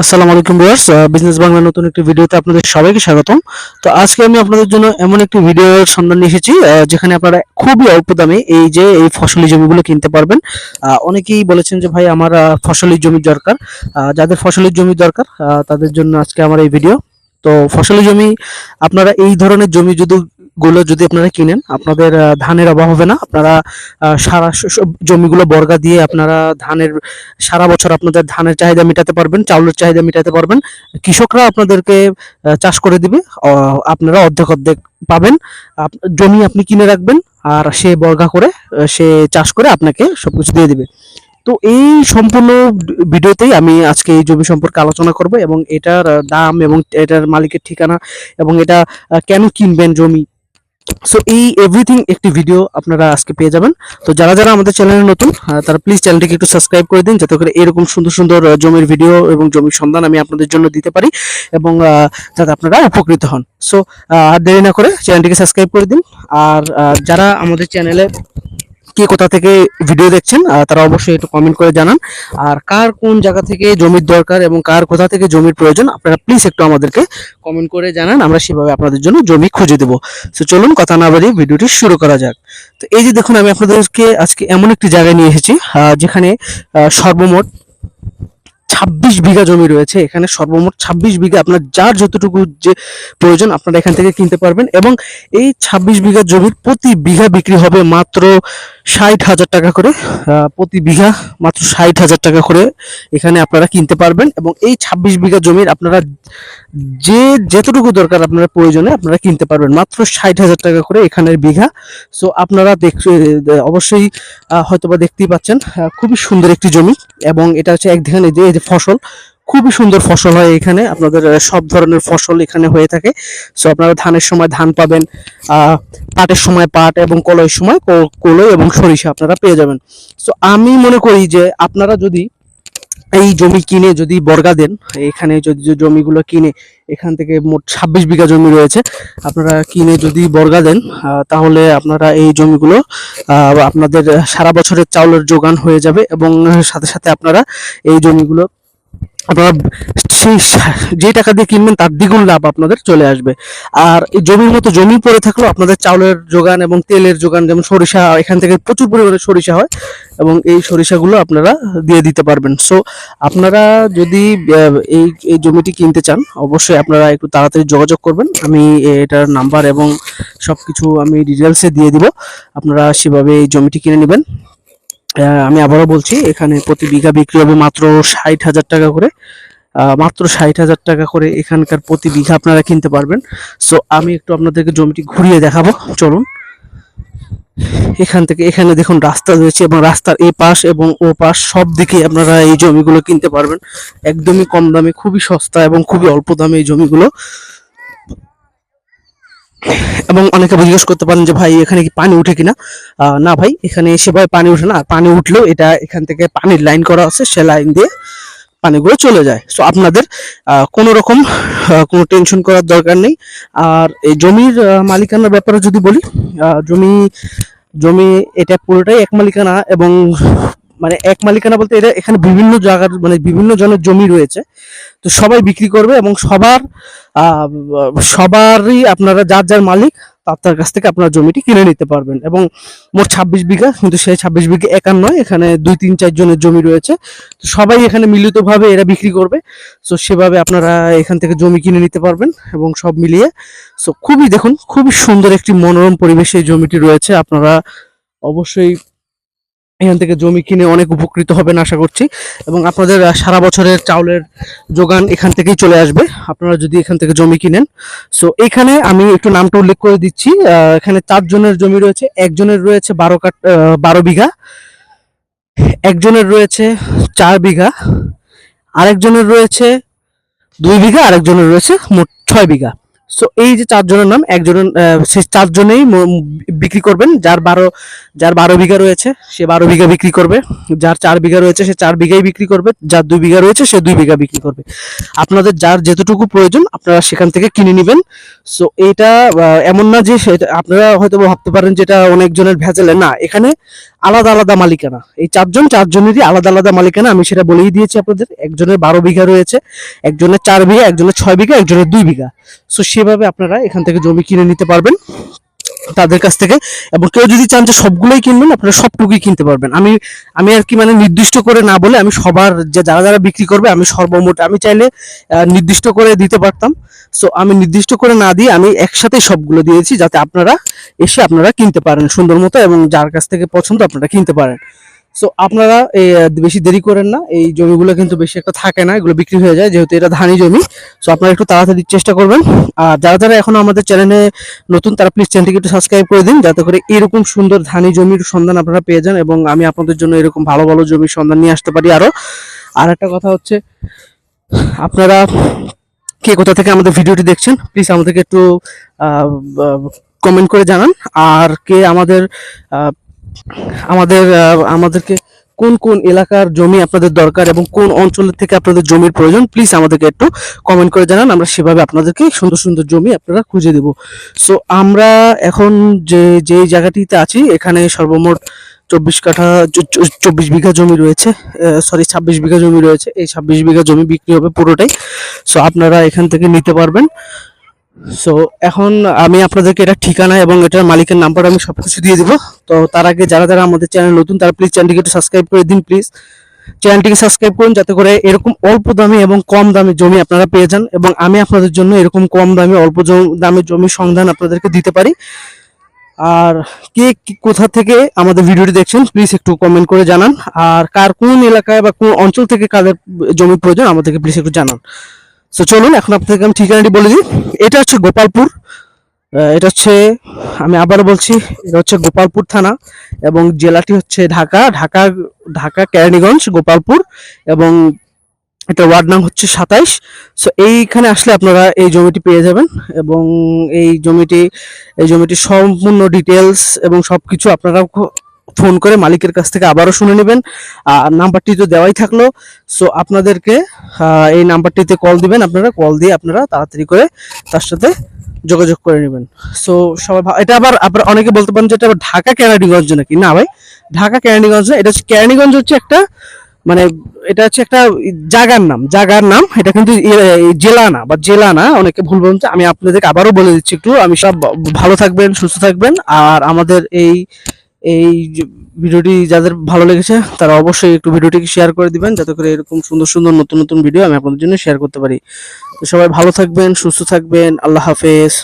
আসসালামু আলাইকুম viewers business Bangla নতুন একটি ভিডিওতে আপনাদের সবাইকে স্বাগতম। তো আজকে আমি আপনাদের জন্য এমন একটি ভিডিওর সন্ধান নিয়ে এসেছি যেখানে আপনারা খুবই অল্প দামে এই যে এই ফসলি জমিগুলো কিনতে পারবেন। অনেকেই বলেছেন যে, ভাই, আমার ফসলি জমি দরকার। যাদের ফসলি জমি দরকার তাদের জন্য আজকে আমার এই ভিডিও। তো ফসলি জমি, আপনারা এই ধরনের জমি যদি গুলো যদি আপনারা কিনেন, আপনাদের ধানের অভাব হবে না। আপনারা সারা জমিগুলো বর্গা দিয়ে আপনারা ধানের, সারা বছর আপনাদের ধানের চাহিদা মেটাতে পারবেন, চাউলের চাহিদা মেটাতে পারবেন। কৃষকরা আপনাদেরকে চাষ করে দিবে। আপনারা অর্ধেক অর্ধেক পাবেন। জমি আপনি কিনে রাখবেন আর সে বর্গা করে সে চাষ করে আপনাকে সবকিছু দিয়ে দিবে। তো এই সম্পূর্ণ ভিডিওতেই আমি আজকে এই জমি সম্পর্কে আলোচনা করব এবং এটার দাম এবং এটার মালিকের ঠিকানা এবং এটা কেন কিনবেন জমি? সো এই এভরিথিং একটি ভিডিও আপনারা আজকে পেয়ে যাবেন। তো যারা যারা আমাদের চ্যানেলে নতুন তারা প্লিজ চ্যানেলটিকে একটু সাবস্ক্রাইব করে দিন যাতে করে এরকম সুন্দর সুন্দর জমির ভিডিও এবং জমির সন্ধান আমি আপনাদের জন্য দিতে পারি এবং যাতে আপনারা উপকৃত হন। সো আর দেরি না করে চ্যানেলটিকে সাবস্ক্রাইব করে দিন। আর যারা আমাদের চ্যানেলে কে কোথা থেকে ভিডিও দেখছেন তারা অবশ্যই একটু কমেন্ট করে জানান। আর কার কোন জায়গা থেকে জমির দরকার এবং কার কোথা থেকে জমির প্রয়োজন, আপনারা প্লিজ একটু আমাদেরকে কমেন্ট করে জানান, আমরা সেভাবে আপনাদের জন্য জমি খুঁজে দেবো। তো চলুন কথা না বাড়িয়ে ভিডিওটি শুরু করা যাক। তো এই যে দেখুন, আমি আপনাদেরকে আজকে এমন একটি জায়গায় নিয়ে এসেছি যেখানে সর্বমোট ছাব্বিশ বিঘা জমি রয়েছে। এখানে সর্বমোট ছাব্বিশ বিঘা আপনার যার যতটুকু যে প্রয়োজন আপনারা এখান থেকে কিনতে পারবেন এবং এই ছাব্বিশ বিঘা জমির প্রতি বিঘা বিক্রি হবে মাত্র ষাট হাজার টাকা করে। প্রতি বিঘা মাত্র ষাট হাজার টাকা করে এখানে আপনারা কিনতে পারবেন এবং এই ছাব্বিশ বিঘা জমির আপনারা যে যতটুকু দরকার আপনার প্রয়োজনে আপনারা কিনতে পারবেন। মাত্র ষাট হাজার টাকা করে এখানের বিঘা। সো আপনারা দেখ অবশ্যই হয়তোবা দেখতেই পাচ্ছেন খুবই সুন্দর একটি জমি এবং এটা হচ্ছে যে এই যে ফসল, খুবই সুন্দর ফসল হয় এখানে। আপনাদের সব ধরনের ফসল এখানে হয়ে থাকে। সো আপনারা ধানের সময় ধান পাবেন পাটের সময় পাট এবং কলয়ের সময় কলই এবং সরিষা আপনারা পেয়ে যাবেন। সো আমি মনে করি যে আপনারা যদি এই জমি কিনে যদি বর্গা দেন, এখানে যদি জমিগুলো কিনে, এখান থেকে মোট ছাব্বিশ বিঘা জমি রয়েছে। আপনারা কিনে যদি বর্গা দেন তাহলে আপনারা এই জমিগুলো আপনাদের সারা বছরের চাউলের যোগান হয়ে যাবে এবং সাথে সাথে আপনারা এই জমিগুলো আপনারা সেই যে টাকা দিয়ে কিনবেন তার দ্বিগুণ লাভ আপনাদের চলে আসবে। আর এই জমির মতো জমি পড়ে থাকলেও আপনাদের চাউলের যোগান এবং তেলের যোগান, যেমন সরিষা, এখান থেকে প্রচুর পরিমাণে সরিষা হয় এবং এই সরিষাগুলো আপনারা দিয়ে দিতে পারবেন। সো আপনারা যদি এই এই জমিটি কিনতে চান, অবশ্যই আপনারা একটু তাড়াতাড়ি যোগাযোগ করবেন। আমি এটার নাম্বার এবং সব কিছু আমি ডিটেলসে দিয়ে দিব। আপনারা সেভাবে এই জমিটি কিনে নেবেন। আমি আবারও বলছি, এখানে প্রতি বিঘা বিক্রি হবে মাত্র ষাট হাজার টাকা করে। মাত্র ষাট হাজার টাকা করে এখানকার প্রতি বিঘা আপনারা কিনতে পারবেন। সো আমি একটু আপনাদেরকে জমিটি ঘুরিয়ে দেখাবো। চলুন। এখান থেকে, এখানে দেখুন রাস্তা রয়েছে এবং রাস্তার এ পাশ এবং ও পাশ সব দিকে আপনারা এই জমিগুলো কিনতে পারবেন। একদমই কম দামে, খুবই সস্তা এবং খুবই অল্প দামে এই জমিগুলো। এবং অনেকে জিজ্ঞেস করতে পারেন যে, ভাই, এখানে কি পানি উঠে কিনা? না ভাই, এখানে সেভাবে পানি উঠে না, পানি উঠলেও এটা এখান থেকে পানির লাইন করা আছে, সে লাইন দিয়ে পানিগুলো চলে যায়। সো আপনাদের কোনো রকম কোনো টেনশন করার দরকার নেই। আর এই জমির মালিকানার ব্যাপারে যদি বলি জমি জমি এটা পুরোটাই এক মালিকানা এবং মানে এক মালিকানা বলতে এটা এখানে বিভিন্ন জায়গার মানে বিভিন্ন জনের জমি রয়েছে। তো সবাই বিক্রি করবে এবং সবার সবারই আপনারা যার যার মালিক, তার তার কাছ থেকে আপনার জমিটি কিনে নিতে পারবেন। এবং মোট ছাব্বিশ বিঘা, কিন্তু সেই ছাব্বিশ বিঘা একার নয়, এখানে দুই তিন চার জনের জমি রয়েছে। তো সবাই এখানে মিলিতভাবে এরা বিক্রি করবে। সো সেভাবে আপনারা এখান থেকে জমি কিনে নিতে পারবেন এবং সব মিলিয়ে সো খুবই দেখুন, খুবই সুন্দর একটি মনোরম পরিবেশে এই জমিটি রয়েছে। আপনারা অবশ্যই এখান থেকে জমি কিনে অনেক উপকৃত হবেন আশা করছি। এবং আপনাদের সারা বছরের চাউলের যোগান এখান থেকেই চলে আসবে। আপনারা যদি এখান থেকে জমি কিনেন। সো এখানে আমি একটু নামটা উল্লেখ করে দিচ্ছি। এখানে চারজনের জমি রয়েছে। একজনের রয়েছে বারো আহ, বারো বিঘা। একজনের রয়েছে চার বিঘা। আরেকজনের রয়েছে দুই বিঘা। আরেকজনের রয়েছে মোট ছয় বিঘা। সো এই যে চারজনের নাম, একজনের সে চারজনেই বিক্রি করবেন। যার বারো যার বারো বিঘা রয়েছে, সে বারো বিঘা বিক্রি করবে। যার চার বিঘা রয়েছে, সে চার বিঘাই বিক্রি করবে। যার দুই বিঘা রয়েছে, সে দুই বিঘা বিক্রি করবে। আপনাদের যার যেতটুকু প্রয়োজন, আপনারা সেখান থেকে কিনে নেবেন। সো এটা এমন না যে আপনারা হয়তো ভাবতে পারেন যেটা অনেকজনের ভেজালে। না, এখানে আলাদা আলাদা মালিকানা। এই চারজন, চারজনেরই আলাদা আলাদা মালিকানা। আমি সেটা বলেই দিয়েছি আপনাদের। একজনের বারো বিঘা রয়েছে, একজনের চার বিঘা, একজনের ছয় বিঘা, একজনের দুই বিঘা। সো সেভাবে আপনারা এখান থেকে জমি কিনে নিতে পারবেন তাদের কাছ থেকে, এবং কেউ যদি চান যে সবগুলোই কিনবেন, আপনারা সবটুকুই কিনতে পারবেন। আমি আমি আর কি মানে নির্দিষ্ট করে না বলে আমি সবার যে, যারা যারা বিক্রি করবে, আমি সর্বমোট, আমি চাইলে নির্দিষ্ট করে দিতে পারতাম। সো আমি নির্দিষ্ট করে না দিয়ে আমি একসাথে সবগুলো দিয়েছি, যাতে আপনারা এসে আপনারা কিনতে পারেন সুন্দর মতো, এবং যার কাছ থেকে পছন্দ আপনারা কিনতে পারেন। সো আপনারা এই, বেশি দেরি করেন না। এই জমিগুলো কিন্তু বেশি একটা থাকে না এগুলো বিক্রি হয়ে যায় যেহেতু এটা ধানি জমি। সো আপনারা একটু তাড়াতাড়ি চেষ্টা করবেন। আর যারা যারা এখনও আমাদের চ্যানেলে নতুন তারা প্লিজ চ্যানেলটিকে একটু সাবস্ক্রাইব করে দিন যাতে করে এরকম সুন্দর ধানি জমির সন্ধান আপনারা পেয়ে যান এবং আমি আপনাদের জন্য এরকম ভালো ভালো জমির সন্ধান নিয়ে আসতে পারি আরও আর একটা কথা হচ্ছে আপনারা কে কোথা থেকে আমাদের ভিডিওটি দেখছেন প্লিজ আমাদেরকে একটু কমেন্ট করে জানান। আর কে আমাদের আমাদের আমাদেরকে কোন কোন এলাকার জমি আপনাদের দরকার এবং কোন অঞ্চলের থেকে আপনাদের জমির প্রয়োজন প্লিজ আমাদেরকে একটু কমেন্ট করে জানান। আমরা সেভাবে আপনাদেরকে সুন্দর সুন্দর জমি আপনারা খুঁজে দেব। সো আমরা এখন যে যে জায়গাটিতে আছি, এখানে সর্বমোট চব্বিশ কাঠা চব্বিশ বিঘা জমি রয়েছে সরি ছাব্বিশ বিঘা জমি রয়েছে। এই ছাব্বিশ বিঘা জমি বিক্রি হবে পুরোটাই। সো আপনারা এখান থেকে নিতে পারবেন। সো এখন আমি আপনাদেরকে এটা ঠিকানা এবং এটার মালিকের নাম্বার আমি সব কিছু দিয়ে দিব। তো তার আগে যারা যারা আমাদের চ্যানেল নতুন, তারা প্লিজ চ্যানেলটিকে একটু সাবস্ক্রাইব করে দিন প্লিজ চ্যানেলটিকে সাবস্ক্রাইব করুন যাতে করে এরকম অল্প দামে এবং কম দামে জমি আপনারা পেয়ে যান এবং আমি আপনাদের জন্য এরকম কম দামে, অল্প দামে জমির সন্ধান আপনাদেরকে দিতে পারি। আর কে কোথা থেকে আমাদের ভিডিওটি দেখছেন প্লিজ একটু কমেন্ট করে জানান। আর কার কোন এলাকায় বা কোন অঞ্চল থেকে কাদের জমি প্রয়োজন, আমাদেরকে প্লিজ একটু জানান। তো চলুন, এখন আপনাদেরকে আমি ঠিকানাটি বলে দিই। এটা হচ্ছে গোপালপুর। এটা হচ্ছে, আমি আবারও বলছি, এটা হচ্ছে গোপালপুর থানা এবং জেলাটি হচ্ছে ঢাকা ঢাকা ঢাকা, কেরানীগঞ্জ, গোপালপুর এবং এটা ওয়ার্ড নাম হচ্ছে সাতাইশ। সো এইখানে আসলে আপনারা এই জমিটি পেয়ে যাবেন এবং এই জমিটি, এই জমিটির সম্পূর্ণ ডিটেলস এবং সবকিছু আপনারা ফোন করে মালিকের কাছ থেকে আবারও শুনে নেবেন। আর নাম্বারটি তো দেওয়াই থাকল। সো আপনাদেরকে এই নাম্বারটিতে কল দিবেন। আপনারা কল দিয়ে আপনারা তাড়াতাড়ি করে তার সাথে যোগাযোগ করে নেবেন। সো সবাই এটা আবার আপনারা অনেকে বলতে পারেন যে এটা আবার ঢাকা কেরানীগঞ্জ নাকি? না ভাই, ঢাকা কেরানীগঞ্জ না, এটা হচ্ছে কেরানীগঞ্জ হচ্ছে একটা মানে এটা হচ্ছে একটা জাগার নাম জাগার নাম। এটা কিন্তু জেলা না বা জেলা না, অনেকে ভুল বলছে। আমি আপনাদেরকে আবারও বলে দিচ্ছি একটু। আমি সব ভালো থাকবেন, সুস্থ থাকবেন। আর আমাদের এই এই ভিডিওটি যাদের ভালো লেগেছে, তারা অবশ্যই একটু ভিডিওটিকে শেয়ার করে দিবেন, যাতে করে এরকম সুন্দর সুন্দর নতুন নতুন ভিডিও আমি আপনাদের জন্য শেয়ার করতে পারি। তো সবাই ভালো থাকবেন, সুস্থ থাকবেন, আল্লাহ হাফেজ।